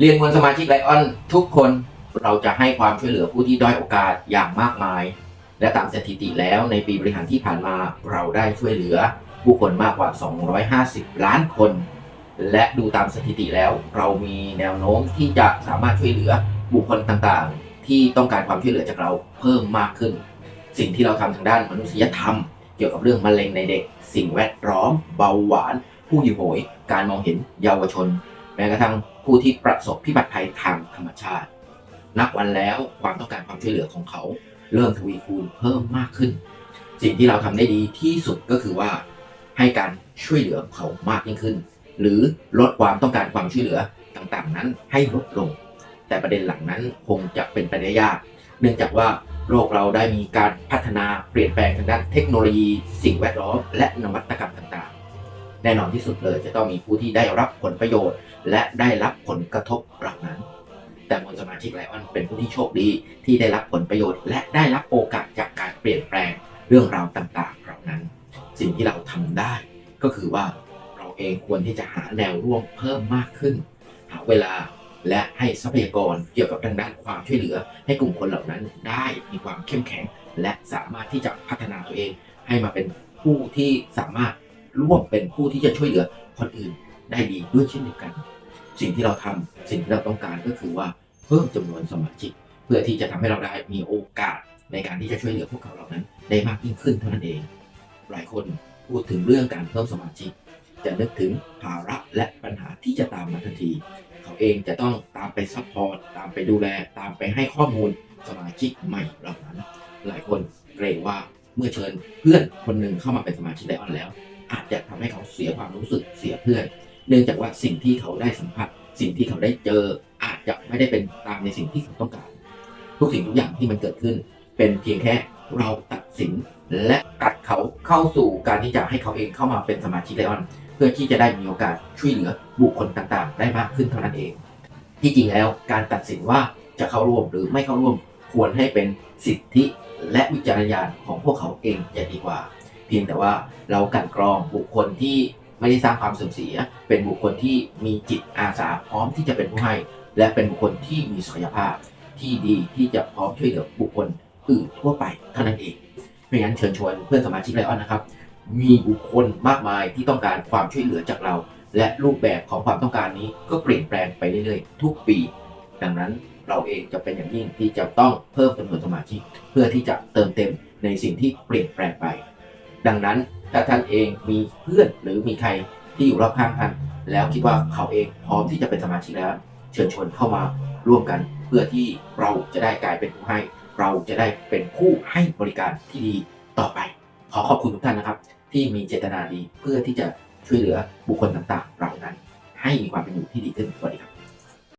เรียนมวลสมาชิกไลออนทุกคนเราจะให้ความช่วยเหลือผู้ที่ด้อยโอกาสอย่างมากมาย และตามสถิติแล้วในปีบริหารที่ผ่านมาเราได้ช่วยเหลือผู้คนมากกว่า 250 ล้านคน และดูตามสถิติแล้ว เรามีแนวโน้มที่จะสามารถช่วยเหลือบุคคลต่างๆ ที่ต้องการความช่วยเหลือจากเราเพิ่มมากขึ้น สิ่งที่เราทำทางด้านมนุษยธรรม เกี่ยวกับเรื่องมะเร็งในเด็ก สิ่งแวดล้อม เบาหวาน ผู้หิวโหย การมองเห็นเยาวชน แม้กระทั่งผู้ที่ประสบพิบัติภัยทางธรรมชาติ นับวันแล้วความต้องการความช่วยเหลือของเขาเริ่มทวีคูณเพิ่มมากขึ้น สิ่งที่เราทำได้ดีที่สุดก็คือว่า ให้การช่วยเหลือเขามากยิ่งขึ้น หรือลดความต้องการความช่วยเหลือต่างๆ นั้นให้ลดลง แต่ประเด็นหลังนั้นคงจะเป็นไปได้ยาก เนื่องจากว่าโลกเราได้มีการพัฒนาเปลี่ยนแปลงทางด้านเทคโนโลยี สิ่งแวดล้อมและนวัตกรรมต่าง แน่นอนที่สุดเลยจะต้องมีผู้ที่ได้รับผลประโยชน์ และได้รับผลกระทบเหล่านั้น แต่มวลสมาชิกไลออนเป็นผู้ที่โชคดีที่ได้รับผลประโยชน์ และได้รับโอกาสจากการเปลี่ยนแปลงเรื่องราวต่างๆเหล่านั้น สิ่งที่เราทำได้ก็คือว่าเราเองควรที่จะหาแนวร่วมเพิ่มมากขึ้น หาเวลาและให้ทรัพยากรเกี่ยวกับทางด้านความช่วยเหลือ ให้กลุ่มคนเหล่านั้นได้มีความเข้มแข็ง และสามารถที่จะพัฒนาตัวเอง ให้มาเป็นผู้ที่สามารถ ร่วมเป็นผู้ที่จะช่วยเหลือคนอื่นได้ดีด้วยเช่นเดียวกัน สิ่งที่เราทำสิ่งที่เราต้องการก็คือว่าเพิ่มจำนวนสมาชิก เพื่อที่จะทำให้เราได้มีโอกาสในการที่จะช่วยเหลือพวกเขาเหล่านั้น ได้มากยิ่งขึ้นเท่านั้นเอง หลายคนพูดถึงเรื่องการเพิ่มสมาชิก จะนึกถึงภาระและปัญหาที่จะตามมาทันที เขาเองจะต้องตามไปซัพพอร์ตตามไปดูแล ตามไปให้ข้อมูลสมาชิกใหม่เหล่านั้น หลายคนเกรงว่าเมื่อเชิญเพื่อนคนหนึ่งเข้ามาเป็นสมาชิกไดออนแล้ว อาจจะทำให้เขาเสียความรู้สึกเสียเพื่อน เนื่องจากว่าสิ่งที่เขาได้สัมผัส สิ่งที่เขาได้เจออาจจะไม่ได้เป็นตามในสิ่งที่เขาต้องการ ทุกสิ่งทุกอย่างที่มันเกิดขึ้น เป็นเพียงแค่เราตัดสินและตัดเขาเข้าสู่การที่จะให้เขาเองเข้ามาเป็นสมาชิกไลออนเพื่อที่จะได้มีโอกาสช่วยเหลือบุคคลต่างๆ ได้มากขึ้นเท่านั้นเอง ที่จริงแล้วการตัดสินว่าจะเข้าร่วมหรือไม่เข้าร่วมควรให้เป็นสิทธิและวิจารณญาณของพวกเขาเองจะดีกว่า เพียงแต่ว่าเรากันกรองบุคคลที่ไม่ได้สร้างความเสื่อมเสีย เป็นบุคคลที่มีจิตอาสาพร้อมที่จะเป็นผู้ให้ และเป็นบุคคลที่มีศักยภาพที่ดีที่จะพร้อมช่วยเหลือบุคคลอื่นทั่วไปเท่านั้นเองไม่งั้นเชิญชวนเพื่อนสมาชิกไลออนนะครับ มีบุคคลมากมายที่ต้องการความช่วยเหลือจากเรา และรูปแบบของความต้องการนี้ก็เปลี่ยนแปลงไปเรื่อยๆ ทุกปี ดังนั้นเราเองจะเป็นอย่างยิ่งที่จะต้องเพิ่มจำนวนสมาชิก เพื่อที่จะเติมเต็มในสิ่งที่เปลี่ยนแปลงไป ดังนั้นถ้าท่านเองมีเพื่อนหรือมีใครที่อยู่รอบข้างท่าน แล้วคิดว่าเขาเองพร้อมที่จะเป็นสมาชิกแล้ว เชิญชวนเข้ามาร่วมกัน เพื่อที่เราจะได้กลายเป็นผู้ให้ เราจะได้เป็นผู้ให้บริการที่ดีต่อไป ขอขอบคุณทุกท่านนะครับ ที่มีเจตนาดีเพื่อที่จะช่วยเหลือบุคคลต่างๆ เหล่านั้น ให้มีความเป็นอยู่ที่ดีขึ้นสวัสดีครับ